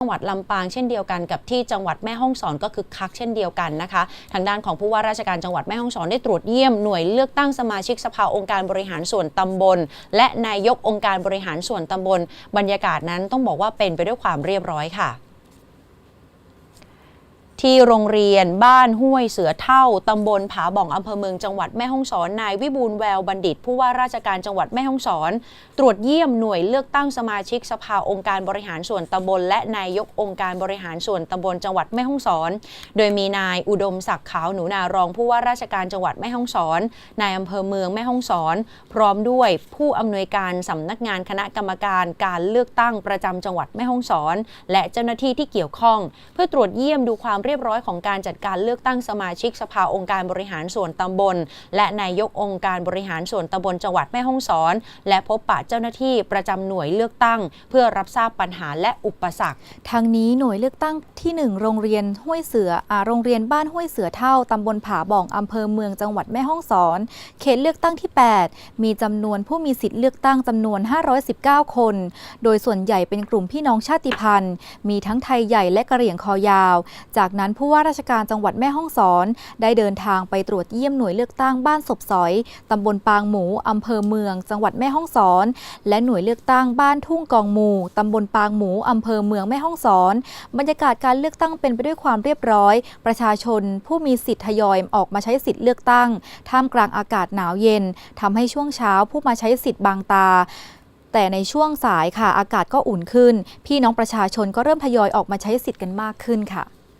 จังหวัดลำปางเช่นเดียวกันกับที่จังหวัดแม่ฮ่องสอนก็คือคักเช่นเดียวกันนะคะ ทางด้านของผู้ว่าราชการจังหวัดแม่ฮ่องสอนได้ตรวจเยี่ยมหน่วยเลือกตั้งสมาชิกสภาองค์การบริหารส่วนตำบล และนายกองค์การบริหารส่วนตำบล บรรยากาศนั้นต้องบอกว่าเป็นไปด้วยความเรียบร้อยค่ะ ที่โรงเรียนบ้านห้วยเสือเท่าตำบลผาบ่องอำเภอเมืองจังหวัดแม่ฮ่องสอนนายวิบูลแววบัณฑิต ผู้ว่าราชการจังหวัดแม่ฮ่องสอน ตรวจเยี่ยมหน่วยเลือกตั้งสมาชิกสภาองค์การบริหารส่วนตำบล และนายกองค์การบริหารส่วนตำบลจังหวัดแม่ฮ่องสอน โดยมีนายอุดมศักดิ์ขาวหนูนารองผู้ว่าราชการจังหวัดแม่ฮ่องสอนนายอำเภอเมืองแม่ฮ่องสอน พร้อมด้วยผู้อำนวยการสำนักงานคณะกรรมการการเลือกตั้งประจำจังหวัดแม่ฮ่องสอน และเจ้าหน้าที่ที่เกี่ยวข้อง เพื่อตรวจเยี่ยมดูความเรียบร้อยของการจัดการเลือกตั้งสมาชิกสภาองค์การบริหารส่วนตำบล และนายกองค์การบริหารส่วนตำบลจังหวัดแม่ฮ่องสอน และพบปะเจ้าหน้าที่ประจำหน่วยเลือกตั้ง เพื่อรับทราบปัญหาและอุปสรรคทางนี้หน่วยเลือกตั้งที่ 1 โรงเรียนห้วยเสืออาโรงเรียนบ้านห้วยเสือเท่าตำบลผาบ่องอำเภอเมืองจังหวัดแม่ฮ่องสอน เขตเลือกตั้งที่ 8 มีจำนวนผู้มีสิทธิ์เลือกตั้งจำนวน 519 คน โดยส่วนใหญ่เป็นกลุ่มพี่น้องชาติพันธุ์ มีทั้งไทยใหญ่และกะเหรี่ยงคอยาว จากนั้นผู้ว่าราชการจังหวัดแม่ฮ่องสอน ได้เดินทางไปตรวจเยี่ยมหน่วยเลือกตั้งบ้านศพสอยตำบลปางหมูอำเภอเมือง จังหวัดแม่ฮ่องสอน และหน่วยเลือกตั้งบ้านทุ่งกองหมูตำบลปางหมูอำเภอเมืองแม่ฮ่องสอน บรรยากาศการเลือกตั้งเป็นไปด้วยความเรียบร้อย ประชาชนผู้มีสิทธิ์ทยอยออกมาใช้สิทธิ์เลือกตั้ง ท่ามกลางอากาศหนาวเย็นทำให้ช่วงเช้าผู้มาใช้สิทธิ์บางตาแต่ในช่วงสายค่ะอากาศก็อุ่นขึ้น พี่น้องประชาชนก็เริ่มทยอยออกมาใช้สิทธิ์กันมากขึ้นค่ะ